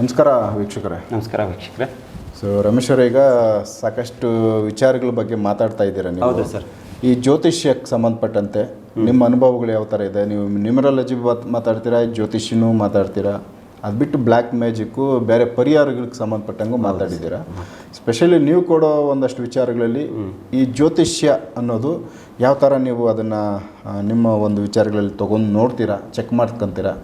ನಮಸ್ಕಾರ ವೀಕ್ಷಕರೇ. ನಮಸ್ಕಾರ ವೀಕ್ಷಕರೇ. ಸೊ ರಮೇಶ್ ಅವರು ಈಗ ಸಾಕಷ್ಟು ವಿಚಾರಗಳ ಬಗ್ಗೆ ಮಾತಾಡ್ತಾ ಇದ್ದೀರಾ ನೀವು? ಹೌದು ಸರ್. ಈ ಜ್ಯೋತಿಷ್ಯಕ್ಕೆ ಸಂಬಂಧಪಟ್ಟಂತೆ ನಿಮ್ಮ ಅನುಭವಗಳು ಯಾವ ಥರ ಇದೆ? ನೀವು ನ್ಯೂಮರಾಲಜಿ ಮಾತಾಡ್ತೀರಾ ಜ್ಯೋತಿಷ್ಯನೂ ಮಾತಾಡ್ತೀರಾ? ಅದು ಬಿಟ್ಟು ಬ್ಲ್ಯಾಕ್ ಮ್ಯಾಜಿಕ್ಕು ಬೇರೆ ಪರಿಹಾರಗಳಿಗೆ ಸಂಬಂಧಪಟ್ಟಂಗೂ ಮಾತಾಡಿದ್ದೀರಾ? ಸ್ಪೆಷಲಿ ನೀವು ಕೊಡೋ ಒಂದಷ್ಟು ವಿಚಾರಗಳಲ್ಲಿ ಈ ಜ್ಯೋತಿಷ್ಯ ಅನ್ನೋದು ಯಾವ ಥರ ನೀವು ಅದನ್ನು ನಿಮ್ಮ ಒಂದು ವಿಚಾರಗಳಲ್ಲಿ ತೊಗೊಂಡು ನೋಡ್ತೀರಾ ಚೆಕ್ ಮಾಡ್ಕೊಂತೀರಾ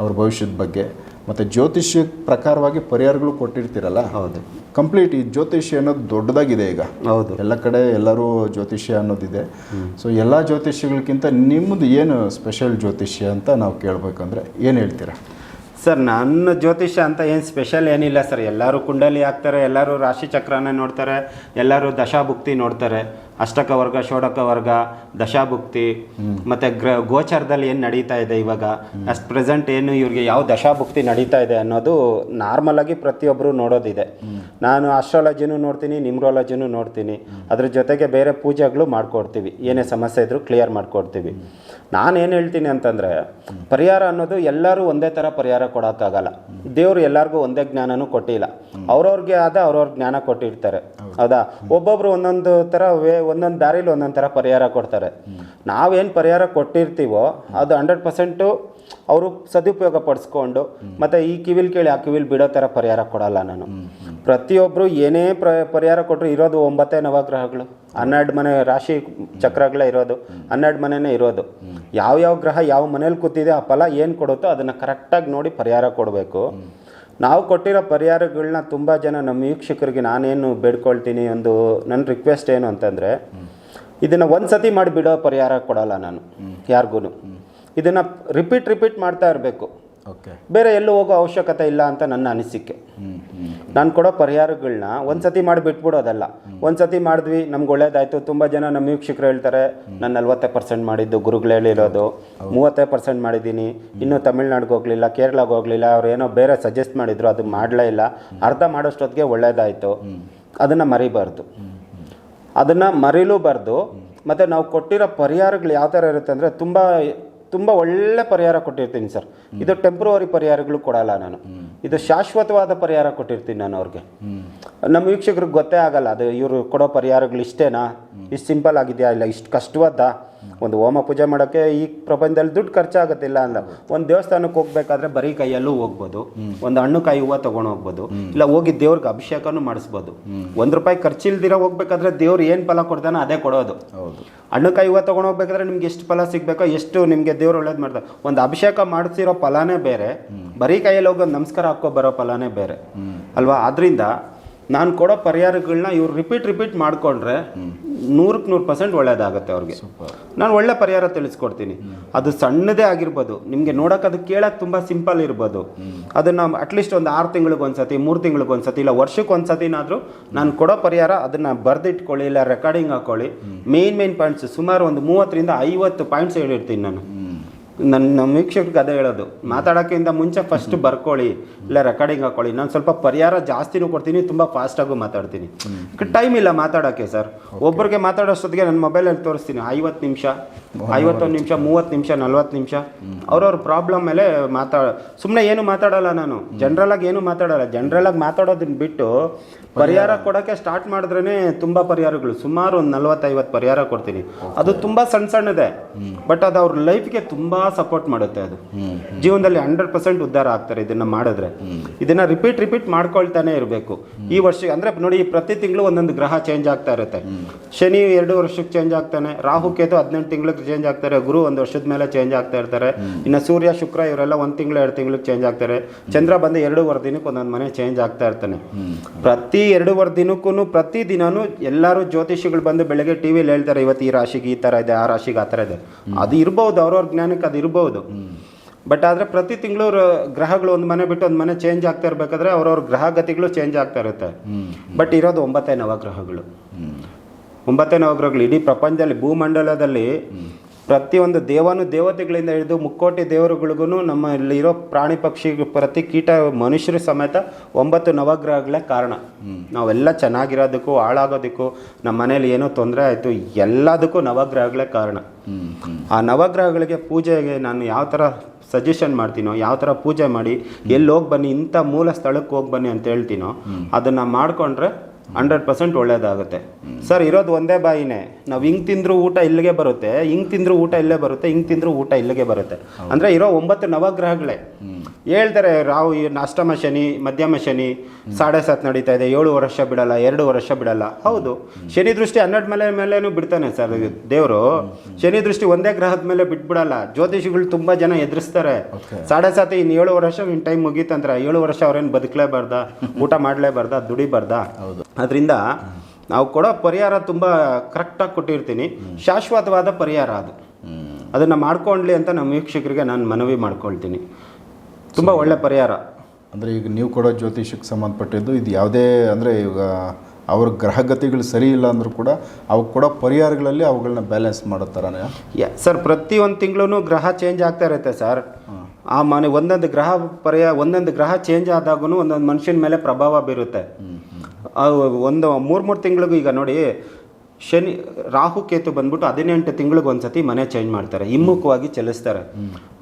ಅವ್ರ ಭವಿಷ್ಯದ ಬಗ್ಗೆ? ಮತ್ತು ಜ್ಯೋತಿಷ್ಯ ಪ್ರಕಾರವಾಗಿ ಪರಿಹಾರಗಳು ಕೊಟ್ಟಿರ್ತೀರಲ್ಲ? ಹೌದು. ಕಂಪ್ಲೀಟ್ ಈ ಜ್ಯೋತಿಷ್ಯ ಅನ್ನೋದು ದೊಡ್ಡದಾಗಿದೆ ಈಗ. ಹೌದು. ಎಲ್ಲ ಕಡೆ ಎಲ್ಲರೂ ಜ್ಯೋತಿಷ್ಯ ಅನ್ನೋದಿದೆ. ಸೊ ಎಲ್ಲ ಜ್ಯೋತಿಷ್ಯಗಳಿಗಿಂತ ನಿಮ್ಮದು ಏನು ಸ್ಪೆಷಲ್ ಜ್ಯೋತಿಷ್ಯ ಅಂತ ನಾವು ಕೇಳಬೇಕಂದ್ರೆ ಏನು ಹೇಳ್ತೀರಾ? ಸರ್ ನನ್ನ ಜ್ಯೋತಿಷ್ಯ ಅಂತ ಏನು ಸ್ಪೆಷಲ್ ಏನಿಲ್ಲ ಸರ್. ಎಲ್ಲರೂ ಕುಂಡಲಿ ಹಾಕ್ತಾರೆ ಎಲ್ಲರೂ ರಾಶಿ ಚಕ್ರನ ನೋಡ್ತಾರೆ ಎಲ್ಲರೂ ದಶಾಭುಕ್ತಿ ನೋಡ್ತಾರೆ. ಅಷ್ಟಕ ವರ್ಗ ಷೋಡಕ ವರ್ಗ ದಶಾಭುಕ್ತಿ ಮತ್ತು ಗ್ರ ಗೋಚರದಲ್ಲಿ ಏನು ನಡೀತಾ ಇದೆ ಇವಾಗ? ಅಷ್ಟು ಪ್ರೆಸೆಂಟ್ ಏನು ಇವ್ರಿಗೆ ಯಾವ ದಶಾಭುಕ್ತಿ ನಡೀತಾ ಇದೆ ಅನ್ನೋದು ನಾರ್ಮಲ್ ಆಗಿ ಪ್ರತಿಯೊಬ್ಬರು ನೋಡೋದಿದೆ. ನಾನು ಆಸ್ಟ್ರಾಲಜಿನೂ ನೋಡ್ತೀನಿ ನಿಮ್ರಾಲಜಿನೂ ನೋಡ್ತೀನಿ. ಅದ್ರ ಜೊತೆಗೆ ಬೇರೆ ಪೂಜೆಗಳು ಮಾಡ್ಕೊಡ್ತೀವಿ. ಏನೇ ಸಮಸ್ಯೆ ಇದ್ರೂ ಕ್ಲಿಯರ್ ಮಾಡ್ಕೊಡ್ತೀವಿ. ನಾನು ಏನು ಹೇಳ್ತೀನಿ ಅಂತಂದರೆ ಪರಿಹಾರ ಅನ್ನೋದು ಎಲ್ಲರೂ ಒಂದೇ ಥರ ಪರಿಹಾರ ಕೊಡೋಕ್ಕಾಗಲ್ಲ. ದೇವರು ಎಲ್ಲರಿಗೂ ಒಂದೇ ಜ್ಞಾನನೂ ಕೊಟ್ಟಿಲ್ಲ. ಅವ್ರವ್ರಿಗೆ ಆದ ಅವ್ರವ್ರ ಜ್ಞಾನ ಕೊಟ್ಟಿರ್ತಾರೆ. ಹೌದಾ. ಒಬ್ಬೊಬ್ರು ಒಂದೊಂದು ಥರ ವೇ ಒಂದೊಂದು ದಾರಿಲಿ ಒಂದೊಂದು ಥರ ಪರಿಹಾರ ಕೊಡ್ತಾರೆ. ನಾವೇನು ಪರಿಹಾರ ಕೊಟ್ಟಿರ್ತೀವೋ ಅದು ಹಂಡ್ರೆಡ್ ಪರ್ಸೆಂಟು ಅವರು ಸದುಪಯೋಗ ಪಡಿಸ್ಕೊಂಡು ಮತ್ತು ಈ ಕಿವಿಲ್ ಕೇಳಿ ಆ ಕಿವಿಲ್ ಬಿಡೋ ಥರ ಪರಿಹಾರ ಕೊಡಲ್ಲ ನಾನು. ಪ್ರತಿಯೊಬ್ಬರು ಏನೇ ಪ್ರ ಪರಿಹಾರ ಕೊಟ್ಟರು ಇರೋದು ಒಂಬತ್ತೇ ನವಗ್ರಹಗಳು. ಹನ್ನೆರಡು ಮನೆ ರಾಶಿ ಚಕ್ರಗಳೇ ಇರೋದು. ಹನ್ನೆರಡು ಮನೆನೇ ಇರೋದು. ಯಾವ ಯಾವ ಗ್ರಹ ಯಾವ ಮನೇಲಿ ಕೂತಿದೆ ಆ ಫಲ ಏನು ಕೊಡುತ್ತೋ ಅದನ್ನು ಕರೆಕ್ಟಾಗಿ ನೋಡಿ ಪರಿಹಾರ ಕೊಡಬೇಕು. ನಾವು ಕೊಟ್ಟಿರೋ ಪರಿಹಾರಗಳನ್ನ ತುಂಬ ಜನ ನಮ್ಮ ವೀಕ್ಷಕರಿಗೆ ನಾನೇನು ಬೇಡ್ಕೊಳ್ತೀನಿ ಒಂದು ನನ್ನ ರಿಕ್ವೆಸ್ಟ್ ಏನು ಅಂತಂದರೆ ಇದನ್ನು ಒಂದು ಸತಿ ಮಾಡಿಬಿಡೋ ಪರಿಹಾರ ಕೊಡಲ್ಲ ನಾನು ಯಾರಿಗೂ ಇದನ್ನು ರಿಪೀಟ್ ರಿಪೀಟ್ ಮಾಡ್ತಾ ಇರಬೇಕು. ಓಕೆ ಬೇರೆ ಎಲ್ಲೂ ಹೋಗೋ ಅವಶ್ಯಕತೆ ಇಲ್ಲ ಅಂತ ನನ್ನ ಅನಿಸಿಕೆ. ನಾನು ಕೊಡೋ ಪರಿಹಾರಗಳನ್ನ ಒಂದು ಸತಿ ಮಾಡಿ ಬಿಟ್ಬಿಡೋದಲ್ಲ. ಒಂದು ಸತಿ ಮಾಡಿದ್ವಿ ನಮ್ಗೆ ಒಳ್ಳೇದಾಯ್ತು. ತುಂಬ ಜನ ನಮ್ಮ ವೀಕ್ಷಕರು ಹೇಳ್ತಾರೆ ನಾನು ನಲ್ವತ್ತೈದು ಪರ್ಸೆಂಟ್ ಮಾಡಿದ್ದು ಗುರುಗಳು ಹೇಳಿರೋದು ಮೂವತ್ತೇ ಪರ್ಸೆಂಟ್ ಮಾಡಿದ್ದೀನಿ. ಇನ್ನೂ ತಮಿಳ್ನಾಡಿಗೆ ಹೋಗಲಿಲ್ಲ ಕೇರಳಗೆ ಹೋಗಲಿಲ್ಲ ಅವ್ರು ಏನೋ ಬೇರೆ ಸಜೆಸ್ಟ್ ಮಾಡಿದ್ರು ಅದು ಮಾಡಲೇ ಇಲ್ಲ. ಅರ್ಧ ಮಾಡೋಷ್ಟೊತ್ತಿಗೆ ಒಳ್ಳೇದಾಯಿತು. ಅದನ್ನು ಮರಿಬಾರ್ದು. ಅದನ್ನು ಮರಿಲೂಬಾರ್ದು ಮತ್ತು ನಾವು ಕೊಟ್ಟಿರೋ ಪರಿಹಾರಗಳು ಯಾವ ಥರ ಇರುತ್ತೆ ಅಂದರೆ ತುಂಬ ತುಂಬ ಒಳ್ಳೆ ಪರಿಹಾರ ಕೊಟ್ಟಿರ್ತೀನಿ ಸರ್. ಇದು ಟೆಂಪ್ರವರಿ ಪರಿಹಾರಗಳು ಕೊಡಲ್ಲ ನಾನು. ಇದು ಶಾಶ್ವತವಾದ ಪರಿಹಾರ ಕೊಟ್ಟಿರ್ತೀನಿ ನಾನು ಅವ್ರಿಗೆ. ನಮ್ಮ ವೀಕ್ಷಕರಿಗೆ ಗೊತ್ತೇ ಆಗಲ್ಲ, ಅದು ಇವರು ಕೊಡೋ ಪರಿಹಾರಗಳು ಇಷ್ಟೇನಾ? ಇಷ್ಟು ಸಿಂಪಲ್ ಆಗಿದೆಯಾ ಇಲ್ಲ, ಇಷ್ಟು ಕಷ್ಟವಾದ ಒಂದು ಹೋಮ ಪೂಜೆ ಮಾಡೋಕ್ಕೆ ಈ ಪ್ರಪಂಚದಲ್ಲಿ ದುಡ್ಡು ಖರ್ಚಾಗತ್ತಿಲ್ಲ ಅಂದ. ಒಂದು ದೇವಸ್ಥಾನಕ್ಕೆ ಹೋಗ್ಬೇಕಾದ್ರೆ ಬರೀ ಕೈಯಲ್ಲೂ ಹೋಗ್ಬೋದು. ಒಂದು ಹಣ್ಣು ಕಾಯಿ ಹೂವು ತೊಗೊಂಡು ಹೋಗ್ಬೋದು. ಇಲ್ಲ ಹೋಗಿ ದೇವ್ರಿಗೆ ಅಭಿಷೇಕನೂ ಮಾಡಿಸ್ಬೋದು. ಒಂದು ರೂಪಾಯಿ ಖರ್ಚಿಲ್ದಿರ ಹೋಗ್ಬೇಕಾದ್ರೆ ದೇವ್ರು ಏನು ಫಲ ಕೊಡ್ತಾನೋ ಅದೇ ಕೊಡೋದು. ಹೌದು. ಹಣ್ಣು ಕಾಯಿ ಹೂವು ತೊಗೊಂಡು ಹೋಗ್ಬೇಕಾದ್ರೆ ನಿಮ್ಗೆ ಎಷ್ಟು ಫಲ ಸಿಗಬೇಕೋ ಎಷ್ಟು ನಿಮಗೆ ದೇವ್ರು ಒಳ್ಳೇದು ಮಾಡ್ತಾರೆ. ಒಂದು ಅಭಿಷೇಕ ಮಾಡಿಸಿರೋ ಫಲನೇ ಬೇರೆ. ಬರೀ ಕೈಯಲ್ಲಿ ಹೋಗೋ ನಮಸ್ಕಾರ ಹಾಕೋ ಬರೋ ಫಲನೇ ಬೇರೆ. ಅಲ್ವಾ? ಆದ್ರಿಂದ ನಾನು ಕೊಡೋ ಪರಿಹಾರಗಳನ್ನ ಇವ್ರು ರಿಪೀಟ್ ರಿಪೀಟ್ ಮಾಡಿಕೊಂಡ್ರೆ ನೂರಕ್ಕೆ ನೂರು ಪರ್ಸೆಂಟ್ ಒಳ್ಳೇದಾಗುತ್ತೆ ಅವ್ರಿಗೆ. ನಾನು ಒಳ್ಳೆ ಪರಿಹಾರ ತಿಳಿಸ್ಕೊಡ್ತೀನಿ. ಅದು ಸಣ್ಣದೇ ಆಗಿರ್ಬೋದು. ನಿಮಗೆ ನೋಡೋಕೆ ಅದು ಕೇಳೋಕೆ ತುಂಬ ಸಿಂಪಲ್ ಇರ್ಬೋದು. ಅದನ್ನು ಅಟ್ಲೀಸ್ಟ್ ಒಂದು ಆರು ತಿಂಗಳಿಗೆ ಒಂದ್ಸತಿ ಮೂರು ತಿಂಗಳಿಗೆ ಒಂದ್ಸತಿ ಇಲ್ಲ ವರ್ಷಕ್ಕೆ ಒಂದ್ಸತಿನಾದರೂ ನಾನು ಕೊಡೋ ಪರಿಹಾರ ಅದನ್ನು ಬರೆದಿಟ್ಕೊಳ್ಳಿ ಇಲ್ಲ ರೆಕಾರ್ಡಿಂಗ್ ಹಾಕೊಳ್ಳಿ. ಮೇನ್ ಮೇನ್ ಪಾಯಿಂಟ್ಸ್ ಸುಮಾರು ಒಂದು ಮೂವತ್ತರಿಂದ ಐವತ್ತು ಪಾಯಿಂಟ್ಸ್ ಹೇಳಿರ್ತೀನಿ ನಾನು. ನನ್ನ ನಮ್ಮ ವೀಕ್ಷಕರಿಗೆ ಅದೇ ಹೇಳೋದು. ಮಾತಾಡೋಕ್ಕಿಂತ ಮುಂಚೆ ಫಸ್ಟ್ ಬರ್ಕೊಳ್ಳಿ. ಇಲ್ಲ ರೆಕಾರ್ಡಿಂಗ್ ಹಾಕೊಳ್ಳಿ. ನಾನು ಸ್ವಲ್ಪ ಪರಿಹಾರ ಜಾಸ್ತಿನೂ ಕೊಡ್ತೀನಿ ತುಂಬ ಫಾಸ್ಟಾಗೂ ಮಾತಾಡ್ತೀನಿ. ಟೈಮ್ ಇಲ್ಲ ಮಾತಾಡೋಕ್ಕೆ ಸರ್ ಒಬ್ಬರಿಗೆ ಮಾತಾಡೋಷ್ಟೊತ್ತಿಗೆ ನನ್ನ ಮೊಬೈಲಲ್ಲಿ ತೋರಿಸ್ತೀನಿ. ಐವತ್ತು ನಿಮಿಷ ಐವತ್ತೊಂದು ನಿಮಿಷ ಮೂವತ್ತು ನಿಮಿಷ ನಲ್ವತ್ತು ನಿಮಿಷ. ಅವ್ರವ್ರ ಪ್ರಾಬ್ಲಮ್ ಮೇಲೆ ಮಾತಾಡ ಸುಮ್ಮನೆ ಏನು ಮಾತಾಡಲ್ಲ ನಾನು. ಜನ್ರಲಾಗಿ ಏನು ಮಾತಾಡಲ್ಲ. ಜನ್ರಲಾಗಿ ಮಾತಾಡೋದನ್ನ ಬಿಟ್ಟು ಪರಿಹಾರ ಕೊಡೋಕ್ಕೆ ಸ್ಟಾರ್ಟ್ ಮಾಡಿದ್ರೇ ತುಂಬ ಪರಿಹಾರಗಳು. ಸುಮಾರು ಒಂದು ನಲ್ವತ್ತೈವತ್ತು ಪರಿಹಾರ ಕೊಡ್ತೀನಿ. ಅದು ತುಂಬ ಸಣ್ಣ ಸಣ್ಣದೆ. ಬಟ್ ಅದು ಅವ್ರ ಲೈಫ್ಗೆ ತುಂಬ ಸಪೋರ್ಟ್ ಮಾಡುತ್ತೆ ಅದು. ಜೀವನದಲ್ಲಿ ಹಂಡ್ರೆಡ್ ಪರ್ಸೆಂಟ್ ಉದ್ಧಾರ ಆಗ್ತಾರೆ ಇದನ್ನ ಮಾಡಿದ್ರೆ. ಇದನ್ನ ರಿಪೀಟ್ ರಿಪೀಟ್ ಮಾಡ್ಕೊಳ್ತಾನೆ ಇರಬೇಕು. ಈ ವರ್ಷ ಅಂದ್ರೆ ನೋಡಿ ಪ್ರತಿ ತಿಂಗಳು ಒಂದೊಂದು ಗ್ರಹ ಚೇಂಜ್ ಆಗ್ತಾ ಇರುತ್ತೆ. ಶನಿ ಎರಡು ವರ್ಷಕ್ಕೆ ಚೇಂಜ್ ಆಗ್ತಾನೆ ರಾಹು ಕೇತು ಹದಿನೆಂಟು ತಿಂಗಳಿಗೆ ಚೇಂಜ್ ಆಗ್ತಾರೆ ಗುರು ಒಂದು ವರ್ಷದ ಮೇಲೆ ಚೇಂಜ್ ಆಗ್ತಾ ಇರ್ತಾರೆ. ಇನ್ನು ಸೂರ್ಯ ಶುಕ್ರ ಇವರೆಲ್ಲ ಒಂದ್ ತಿಂಗಳು ಎರಡು ತಿಂಗಳಿಗೆ ಚೇಂಜ್ ಆಗ್ತಾರೆ. ಚಂದ್ರ ಬಂದ ಎರಡೂವರೆ ದಿನಕ್ಕೆ ಒಂದೊಂದು ಮನೆ ಚೇಂಜ್ ಆಗ್ತಾ ಇರ್ತಾನೆ. ಪ್ರತಿ ಎರಡೂವರೆ ದಿನಕ್ಕೂ ಪ್ರತಿ ದಿನಾನು ಎಲ್ಲರೂ ಜ್ಯೋತಿಷಿಗಳು ಬಂದು ಬೆಳಗ್ಗೆ ಟಿ ವಿಲಿ ಹೇಳ್ತಾರೆ ಇವತ್ತು ಈ ರಾಶಿಗೆ ಈ ತರ ಇದೆ ಆ ರಾಶಿಗೆ ಆ ತರ ಇದೆ. ಅದು ಇರ್ಬೋದು ಅವ್ರವ್ರ ಜ್ಞಾನಕ್ಕೆ ಅದು ಇರ್ಬೋದು ಬಟ್ ಆದರೆ ಪ್ರತಿ ತಿಂಗಳು ಗ್ರಹಗಳು ಒಂದು ಮನೆ ಬಿಟ್ಟು ಒಂದು ಮನೆ ಚೇಂಜ್ ಆಗ್ತಾ ಇರಬೇಕಾದ್ರೆ ಅವ್ರವ್ರ ಗ್ರಹಗತಿಗಳು ಚೇಂಜ್ ಆಗ್ತಾ ಇರುತ್ತೆ. ಬಟ್ ಇರೋದು ಒಂಬತ್ತೇ ನವಗ್ರಹಗಳು. ಒಂಬತ್ತೇ ನವಗ್ರಹಗಳು. ಇಡೀ ಪ್ರಪಂಚದಲ್ಲಿ ಭೂಮಂಡಲದಲ್ಲಿ ಪ್ರತಿಯೊಂದು ದೇವಾನು ದೇವತೆಗಳಿಂದ ಹಿಡಿದು ಮುಕ್ಕೋಟಿ ದೇವರುಗಳಿಗೂ ನಮ್ಮ ಇಲ್ಲಿರೋ ಪ್ರಾಣಿ ಪಕ್ಷಿ ಪ್ರತಿ ಕೀಟ ಮನುಷ್ಯರು ಸಮೇತ ಒಂಬತ್ತು ನವಗ್ರಹಗಳೇ ಕಾರಣ. ನಾವೆಲ್ಲ ಚೆನ್ನಾಗಿರೋದಕ್ಕೂ ಹಾಳಾಗೋದಕ್ಕೂ ನಮ್ಮ ಮನೇಲಿ ಏನೋ ತೊಂದರೆ ಆಯಿತು ಎಲ್ಲದಕ್ಕೂ ನವಗ್ರಹಗಳೇ ಕಾರಣ. ಆ ನವಗ್ರಹಗಳಿಗೆ ಪೂಜೆಗೆ ನಾನು ಯಾವ ಥರ ಸಜೆಷನ್ ಮಾಡ್ತೀನೋ ಯಾವ ಥರ ಪೂಜೆ ಮಾಡಿ ಎಲ್ಲಿ ಹೋಗಿ ಬನ್ನಿ ಇಂಥ ಮೂಲ ಸ್ಥಳಕ್ಕೆ ಹೋಗಿ ಬನ್ನಿ ಅಂತ ಹೇಳ್ತೀನೋ ಅದನ್ನು ಮಾಡ್ಕೊಂಡ್ರೆ ಹಂಡ್ರೆಡ್ ಪರ್ಸೆಂಟ್ ಒಳ್ಳೇದಾಗುತ್ತೆ. ಸರ್ ಇರೋದು ಒಂದೇ ಬಾಯಿನೇ. ನಾವು ಹಿಂಗೆ ತಿಂದರೂ ಊಟ ಇಲ್ಲಿಗೆ ಬರುತ್ತೆ ಹಿಂಗೆ ತಿಂದರೂ ಊಟ ಇಲ್ಲೇ ಬರುತ್ತೆ ಹಿಂಗೆ ತಿಂದರೂ ಊಟ ಇಲ್ಲಿಗೆ ಬರುತ್ತೆ. ಅಂದರೆ ಇರೋ ಒಂಬತ್ತು ನವಗ್ರಹಗಳೇ. ಹೇಳ್ತಾರೆ ರಾಹು ಈ ಅಷ್ಟಮ ಶನಿ ಮಧ್ಯಮ ಶನಿ ಸಾಡೆ ಸಾತ್ ನಡೀತಾ ಇದೆ. ಏಳು ವರ್ಷ ಬಿಡಲ್ಲ ಎರಡು ವರ್ಷ ಬಿಡಲ್ಲ. ಹೌದು. ಶನಿ ದೃಷ್ಟಿ ಹನ್ನೆರಡು ಮೇಲೆ ಮೇಲೇನು ಬಿಡ್ತಾನೆ ಸರ್. ದೇವರು ಶನಿ ದೃಷ್ಟಿ ಒಂದೇ ಗ್ರಹದ ಮೇಲೆ ಬಿಟ್ಬಿಡಲ್ಲ. ಜ್ಯೋತಿಷಿಗಳು ತುಂಬ ಜನ ಎದುರಿಸ್ತಾರೆ. ಸಾಡೆ ಸಾತ್ ಇನ್ನು ಏಳು ವರ್ಷ ಇನ್ ಟೈಮ್ ಮುಗೀತಂದ್ರೆ ಏಳು ವರ್ಷ ಅವ್ರೇನು ಬದುಕಲೇಬಾರ್ದ? ಊಟ ಮಾಡಲೇಬಾರ್ದ? ದುಡಿಬಾರ್ದ? ಅದರಿಂದ ನಾವು ಕೊಡೋ ಪರಿಹಾರ ತುಂಬ ಕರೆಕ್ಟಾಗಿ ಕೊಟ್ಟಿರ್ತೀನಿ. ಶಾಶ್ವತವಾದ ಪರಿಹಾರ ಅದು. ಅದನ್ನು ಮಾಡ್ಕೊಳ್ಳಿ ಅಂತ ನಮ್ಮ ವೀಕ್ಷಕರಿಗೆ ನಾನು ಮನವಿ ಮಾಡ್ಕೊಳ್ತೀನಿ. ತುಂಬ ಒಳ್ಳೆ ಪರಿಹಾರ. ಅಂದರೆ ಈಗ ನೀವು ಕೊಡೋ ಜ್ಯೋತಿಷಕ್ಕೆ ಸಂಬಂಧಪಟ್ಟಿದ್ದು ಇದು ಯಾವುದೇ ಅಂದರೆ ಈಗ ಅವ್ರ ಗ್ರಹಗತಿಗಳು ಸರಿ ಇಲ್ಲ ಅಂದರೂ ಕೂಡ ಅವು ಕೊಡೋ ಪರಿಹಾರಗಳಲ್ಲಿ ಅವುಗಳನ್ನ ಬ್ಯಾಲೆನ್ಸ್ ಮಾಡೋ ಥರನೇ ಯ ಸರ್ ಪ್ರತಿ ಒಂದು ತಿಂಗಳೂ ಗ್ರಹ ಚೇಂಜ್ ಆಗ್ತಾ ಇರುತ್ತೆ ಸರ್ ಆ ಮನೆ ಒಂದೊಂದು ಗ್ರಹ ಪರ್ಯ ಒಂದೊಂದು ಗ್ರಹ ಚೇಂಜ್ ಆದಾಗೂ ಒಂದೊಂದು ಮನುಷ್ಯನ ಮೇಲೆ ಪ್ರಭಾವ ಬೀರುತ್ತೆ. ಒಂದು ಮೂರು ಮೂರು ತಿಂಗಳಿಗೂ ಈಗ ನೋಡಿ ಶನಿ ರಾಹು ಕೇತು ಬಂದ್ಬಿಟ್ಟು ಹದಿನೆಂಟು ತಿಂಗಳಿಗೆ ಒಂದ್ಸತಿ ಮನೆ ಚೇಂಜ್ ಮಾಡ್ತಾರೆ. ಹಿಮ್ಮುಖವಾಗಿ ಚಲಿಸ್ತಾರೆ.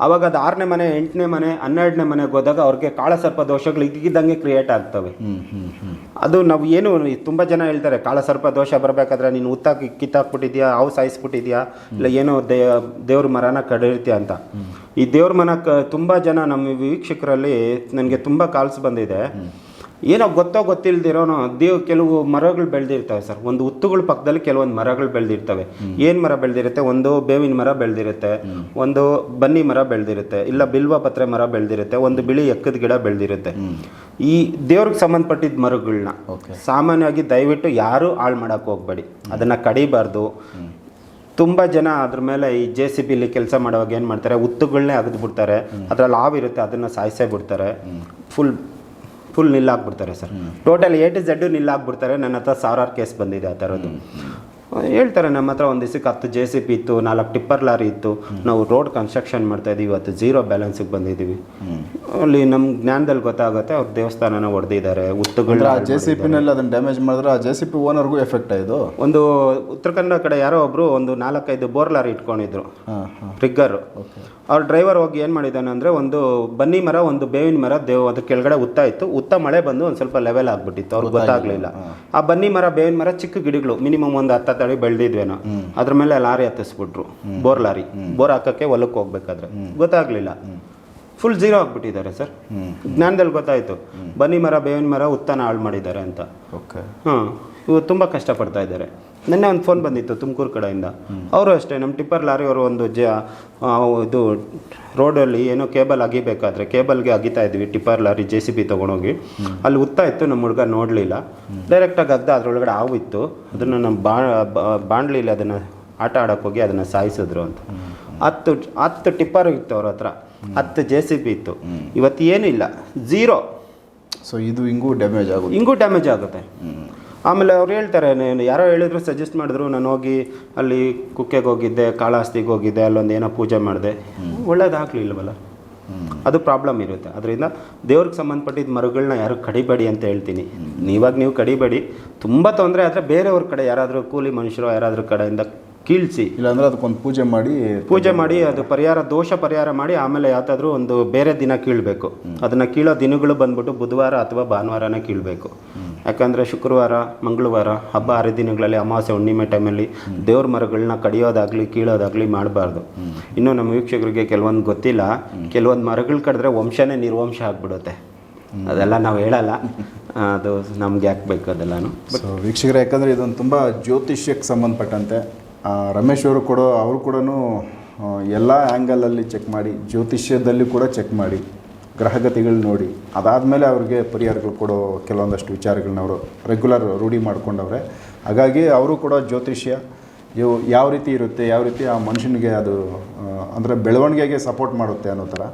ಅವಾಗ ಅದು ಆರನೇ ಮನೆ ಎಂಟನೇ ಮನೆ ಹನ್ನೆರಡನೇ ಮನೆಗೆ ಹೋದಾಗ ಅವ್ರಿಗೆ ಕಾಳಸರ್ಪ ದೋಷಗಳು ಇದ್ದಿದ್ದಂಗೆ ಕ್ರಿಯೇಟ್ ಆಗ್ತವೆ. ಅದು ನಾವು ಏನು ತುಂಬ ಜನ ಹೇಳ್ತಾರೆ ಕಾಳಸರ್ಪ ದೋಷ ಬರಬೇಕಾದ್ರೆ ನೀನು ಉತ್ತಾಕಿ ಕಿತ್ತಾಕ್ಬಿಟ್ಟಿದ್ಯಾ ಹಾವು ಸಾಯಿಸ್ಬಿಟ್ಟಿದ್ಯಾ ಇಲ್ಲ ಏನೋ ದೇ ದೇವ್ರ ಮರನ ಕಡಿರ್ತೀಯ ಅಂತ. ಈ ದೇವ್ರ ಮನ ಕ ತುಂಬ ಜನ ನಮ್ಮ ವೀಕ್ಷಕರಲ್ಲಿ ನನಗೆ ತುಂಬ ಕಾಲ್ಸ್ ಬಂದಿದೆ. ಏನೋ ಗೊತ್ತೋ ಗೊತ್ತಿಲ್ದಿರೋನು ದೇವ್ ಕೆಲವು ಮರಗಳು ಬೆಳೆದಿರ್ತವೆ ಸರ್. ಒಂದು ಹುತ್ತುಗಳ ಪಕ್ಕದಲ್ಲಿ ಕೆಲವೊಂದು ಮರಗಳು ಬೆಳೆದಿರ್ತವೆ. ಏನು ಮರ ಬೆಳೆದಿರುತ್ತೆ? ಒಂದು ಬೇವಿನ ಮರ ಬೆಳೆದಿರುತ್ತೆ. ಒಂದು ಬನ್ನಿ ಮರ ಬೆಳೆದಿರುತ್ತೆ. ಇಲ್ಲ ಬಿಲ್ವ ಪತ್ರೆ ಮರ ಬೆಳೆದಿರುತ್ತೆ. ಒಂದು ಬಿಳಿ ಎಕ್ಕದ ಗಿಡ ಬೆಳೆದಿರುತ್ತೆ. ಈ ದೇವ್ರಿಗೆ ಸಂಬಂಧಪಟ್ಟಿದ್ದ ಮರಗಳನ್ನ ಸಾಮಾನ್ಯವಾಗಿ ದಯವಿಟ್ಟು ಯಾರೂ ಹಾಳು ಮಾಡೋಕ್ಕೆ ಹೋಗಬೇಡಿ. ಅದನ್ನು ಕಡಿಬಾರ್ದು. ತುಂಬ ಜನ ಅದ್ರ ಮೇಲೆ ಈ ಜೆ ಸಿ ಬಿಲಿ ಕೆಲಸ ಮಾಡುವಾಗ ಏನು ಮಾಡ್ತಾರೆ? ಉತ್ತುಗಳನ್ನೇ ಅಗದು ಬಿಡ್ತಾರೆ ಅದ್ರಲ್ಲಿ ಹಾವಿರುತ್ತೆ. ಅದನ್ನು ಸಾಯಿಸೇ ಬಿಡ್ತಾರೆ. ಫುಲ್ ಫುಲ್ ನಿಲ್ಲಾಕ್ಬಿಡ್ತಾರೆ ಸರ್. ಟೋಟಲ್ ಎ ಟು ನಿಲ್ ನಿಲ್ಲಾಕ್ಬಿಡ್ತಾರೆ. ನನ್ನ ಹತ್ರ ಸಾವಿರಾರು ಕೇಸ್ ಬಂದಿದೆ ಆ ಥರದ್ದು. ಹೇಳ್ತಾರೆ ನಮ್ಮ ಹತ್ರ ಒಂದು ದಿವಸಕ್ಕೆ ಹತ್ತು ಜೆ ಸಿ ಪಿ ಇತ್ತು ನಾಲ್ಕು ಟಿಪ್ಪರ್ ಲಾರಿ ಇತ್ತು. ನಾವು ರೋಡ್ ಕನ್ಸ್ಟ್ರಕ್ಷನ್ ಮಾಡ್ತಾ ಇದೀವಿ. ಇವತ್ತು ಜೀರೋ ಬ್ಯಾಲೆನ್ಸಿಗೆ ಬಂದಿದ್ದೀವಿ. ಅಲ್ಲಿ ನಮ್ಮ ಜ್ಞಾನದಲ್ಲಿ ಗೊತ್ತಾಗುತ್ತೆ ಅವ್ರ ದೇವಸ್ಥಾನನ ಹೊಡೆದಿದ್ದಾರೆ ಉತ್ತುಗಳು ಜೆ ಸಿ ಪಿನಲ್ಲಿ ಅದನ್ನು ಡ್ಯಾಮೇಜ್ ಮಾಡಿದ್ರೆ ಆ ಜೆ ಸಿ ಪಿ ಓನರ್ಗೂ ಎಫೆಕ್ಟ್ ಆಯಿತು ಒಂದು ಉತ್ತರ ಕನ್ನಡ ಕಡೆ ಯಾರೋ ಒಬ್ಬರು ಒಂದು ನಾಲ್ಕೈದು ಬೋರ್ ಲಾರಿ ಇಟ್ಕೊಂಡಿದ್ರು. ಟ್ರಿಗ್ಗರ್ ಅವ್ರ ಡ್ರೈವರ್ ಹೋಗಿ ಏನು ಮಾಡಿದ್ದಾನೆ ಅಂದರೆ ಒಂದು ಬನ್ನಿ ಮರ ಒಂದು ಬೇವಿನ ಮರ ದೇವ್ ಅದ್ರ ಕೆಳಗಡೆ ಉತ್ತ ಇತ್ತು. ಉತ್ತ ಮಳೆ ಬಂದು ಒಂದು ಸ್ವಲ್ಪ ಲೆವೆಲ್ ಆಗಿಬಿಟ್ಟಿತ್ತು. ಅವ್ರಿಗೆ ಗೊತ್ತಾಗ್ಲಿಲ್ಲ. ಆ ಬನ್ನಿ ಮರ ಬೇವಿನ ಮರ ಚಿಕ್ಕ ಗಿಡಗಳು ಮಿನಿಮಮ್ ಒಂದು ಹತ್ತು ತಳಿ ಬೆಳೆದಿದ್ವೇನೋ. ಅದ್ರ ಮೇಲೆ ಲಾರಿ ಹತ್ತಿಸ್ಬಿಟ್ರು. Bore lorry. ಬೋರ್ ಹಾಕೋಕ್ಕೆ ಹೊಲಕ್ಕೆ ಹೋಗ್ಬೇಕಾದ್ರೆ. ಗೊತ್ತಾಗಲಿಲ್ಲ. ಫುಲ್ ಜೀರೋ ಆಗಿಬಿಟ್ಟಿದ್ದಾರೆ ಸರ್. ಜ್ಞಾನದಲ್ಲಿ ಗೊತ್ತಾಯ್ತು. ಬನ್ನಿ ಮರ ಬೇವಿನ ಮರ ಉತ್ತನ ಹಾಳು ಮಾಡಿದ್ದಾರೆ ಅಂತ. ಓಕೆ ಹಾಂ ತುಂಬ ಕಷ್ಟಪಡ್ತಾ ಇದ್ದಾರೆ. ನಿನ್ನೆ ಒಂದು ಫೋನ್ ಬಂದಿತ್ತು ತುಮಕೂರು ಕಡೆಯಿಂದ. ಅವರು ಅಷ್ಟೇ ನಮ್ಮ ಟಿಪ್ಪರ್ ಲಾರಿ ಅವರು ಒಂದು ಜ ಇದು ರೋಡಲ್ಲಿ ಏನೋ ಕೇಬಲ್ ಅಗಿಬೇಕಾದ್ರೆ ಕೇಬಲ್ಗೆ ಅಗಿತಾ ಇದ್ವಿ tipper lorry J C B ತೊಗೊಂಡೋಗಿ. ಅಲ್ಲಿ ಉತ್ತಾ ಇತ್ತು ನಮ್ಮ ಹುಡುಗ ನೋಡಲಿಲ್ಲ. ಡೈರೆಕ್ಟಾಗಿ ಅಗ್ದ ಅದರೊಳಗಡೆ ಹಾವು ಇತ್ತು. ಅದನ್ನು ನಮ್ಮ ಬಾ ಬಾ- ಬಾಂಡ್ಲಿಲಿ ಅದನ್ನು ಆಟ ಆಡೋಕೆ ಹೋಗಿ ಅದನ್ನು ಸಾಯಿಸಿದ್ರು ಅಂತ. ಹತ್ತು ಹತ್ತು ಟಿಪ್ಪರ್ ಇತ್ತು ಅವ್ರ ಹತ್ರ. ಹತ್ತು ಜೆ ಸಿ ಬಿ ಇತ್ತು. ಇವತ್ತು ಏನಿಲ್ಲ. ಝೀರೋ ಸೊ ಇದು ಹಿಂಗೂ ಡ್ಯಾಮೇಜ್ ಆಗುತ್ತೆ. ಹಿಂಗೂ ಡ್ಯಾಮೇಜ್ ಆಗುತ್ತೆ. ಆಮೇಲೆ ಅವ್ರು ಹೇಳ್ತಾರೆ ನೀನು ಯಾರೋ ಹೇಳಿದ್ರು ಸಜೆಸ್ಟ್ ಮಾಡಿದ್ರು ನಾನು ಹೋಗಿ ಅಲ್ಲಿ ಕುಕ್ಕೆಗೆ ಹೋಗಿದ್ದೆ ಕಾಳಾಸ್ತಿಗೆ ಹೋಗಿದ್ದೆ ಅಲ್ಲೊಂದು ಏನೋ ಪೂಜೆ ಮಾಡಿದೆ. ಒಳ್ಳೇದಾಗಲಿಲ್ವಲ್ಲ ಅದು ಪ್ರಾಬ್ಲಮ್ ಇರುತ್ತೆ. ಅದರಿಂದ ದೇವ್ರಿಗೆ ಸಂಬಂಧಪಟ್ಟಿದ್ದ ಮರಗಳನ್ನ ಯಾರು ಕಡಿಬೇಡಿ ಅಂತ ಹೇಳ್ತೀನಿ. ನೀವಾಗ ನೀವು ಕಡಿಬೇಡಿ. ತುಂಬ ತೊಂದರೆ ಆದರೆ ಬೇರೆಯವ್ರ ಕಡೆ ಯಾರಾದರೂ ಕೂಲಿ ಮನುಷ್ಯರು ಯಾರಾದರೂ ಕಡೆಯಿಂದ ಕೀಳ್ಸಿ. ಇಲ್ಲಾಂದ್ರೆ ಅದಕ್ಕೊಂದು ಪೂಜೆ ಮಾಡಿ ಪೂಜೆ ಮಾಡಿ ಅದು ಪರಿಹಾರ ದೋಷ ಪರಿಹಾರ ಮಾಡಿ ಆಮೇಲೆ ಯಾವ್ದಾದ್ರು ಒಂದು ಬೇರೆ ದಿನ ಕೀಳಬೇಕು. ಅದನ್ನ ಕೀಳೋ ದಿನಗಳು ಬಂದ್ಬಿಟ್ಟು ಬುಧವಾರ ಅಥವಾ ಭಾನುವಾರನೇ ಕೀಳಬೇಕು. ಯಾಕಂದರೆ ಶುಕ್ರವಾರ ಮಂಗಳವಾರ ಹಬ್ಬ ಹರಿದಿನಗಳಲ್ಲಿ ಅಮಾವಾಸ್ಯೆ ಹುಣ್ಣಿಮೆ ಟೈಮಲ್ಲಿ ದೇವ್ರ ಮರಗಳನ್ನ ಕಡಿಯೋದಾಗಲಿ ಕೀಳೋದಾಗಲಿ ಮಾಡಬಾರ್ದು. ಇನ್ನು ನಮ್ಮ ವೀಕ್ಷಕರಿಗೆ ಕೆಲವೊಂದು ಗೊತ್ತಿಲ್ಲ. ಕೆಲವೊಂದು ಮರಗಳು ಕಡಿದ್ರೆ ವಂಶನೇ ನಿರ್ವಂಶ ಆಗ್ಬಿಡುತ್ತೆ. ಅದೆಲ್ಲ ನಾವು ಹೇಳಲ್ಲ. ಅದು ನಮ್ಗೆ ಯಾಕೆ ಬೇಕು ಅದೆಲ್ಲನೂ. ವೀಕ್ಷಕರು ಯಾಕಂದರೆ ಇದೊಂದು ತುಂಬ ಜ್ಯೋತಿಷ್ಯಕ್ಕೆ ಸಂಬಂಧಪಟ್ಟಂತೆ. ರಮೇಶ್ ಅವರು ಕೂಡ ಅವರು ಕೂಡ ಎಲ್ಲ ಆ್ಯಂಗಲಲ್ಲಿ ಚೆಕ್ ಮಾಡಿ, ಜ್ಯೋತಿಷ್ಯದಲ್ಲಿ ಕೂಡ ಚೆಕ್ ಮಾಡಿ ಗ್ರಹಗತಿಗಳು ನೋಡಿ. ಅದಾದಮೇಲೆ ಅವ್ರಿಗೆ ಪರಿಹಾರಗಳು ಕೊಡೋ ಕೆಲವೊಂದಷ್ಟು ವಿಚಾರಗಳನ್ನ ಅವರು ರೆಗ್ಯುಲರ್ ರೂಢಿ ಮಾಡಿಕೊಂಡವ್ರೆ. ಹಾಗಾಗಿ ಅವರು ಕೂಡ ಜ್ಯೋತಿಷ್ಯ ಯಾವ ರೀತಿ ಇರುತ್ತೆ, ಯಾವ ರೀತಿ ಆ ಮನುಷ್ಯನಿಗೆ ಅದು ಅಂದರೆ ಬೆಳವಣಿಗೆಗೆ ಸಪೋರ್ಟ್ ಮಾಡುತ್ತೆ ಅನ್ನೋ ಥರ.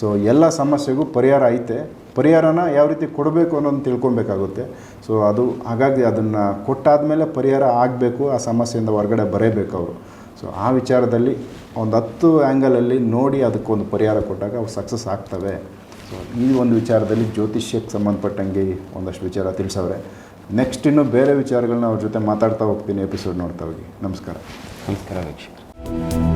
ಸೊ ಎಲ್ಲ ಸಮಸ್ಯೆಗೂ ಪರಿಹಾರ ಐತೆ. ಪರಿಹಾರನ ಯಾವ ರೀತಿ ಕೊಡಬೇಕು ಅನ್ನೋದು ತಿಳ್ಕೊಬೇಕಾಗುತ್ತೆ. ಸೊ ಅದು ಹಾಗಾಗಿ ಅದನ್ನು ಕೊಟ್ಟಾದಮೇಲೆ ಪರಿಹಾರ ಆಗಬೇಕು, ಆ ಸಮಸ್ಯೆಯಿಂದ ಹೊರಗಡೆ ಬರೇಬೇಕು ಅವರು. ಸೊ ಆ ವಿಚಾರದಲ್ಲಿ ಒಂದು ಹತ್ತು ಆ್ಯಂಗಲಲ್ಲಿ ನೋಡಿ ಅದಕ್ಕೊಂದು ಪರಿಹಾರ ಕೊಟ್ಟಾಗ ಅವು ಸಕ್ಸಸ್ ಆಗ್ತವೆ. ಸೊ ಈ ಒಂದು ವಿಚಾರದಲ್ಲಿ ಜ್ಯೋತಿಷ್ಯಕ್ಕೆ ಸಂಬಂಧಪಟ್ಟಂಗೆ ಒಂದಷ್ಟು ವಿಚಾರ ತಿಳಿಸವ್ರೆ. ನೆಕ್ಸ್ಟ್ ಇನ್ನು ಬೇರೆ ವಿಚಾರಗಳನ್ನ ಅವ್ರ ಜೊತೆ ಮಾತಾಡ್ತಾ ಹೋಗ್ತೀನಿ ಎಪಿಸೋಡ್ ನೋಡ್ತಾ ಹೋಗಿ. ನಮಸ್ಕಾರ. ನಮಸ್ಕಾರ ವೀಕ್ಷಕರು.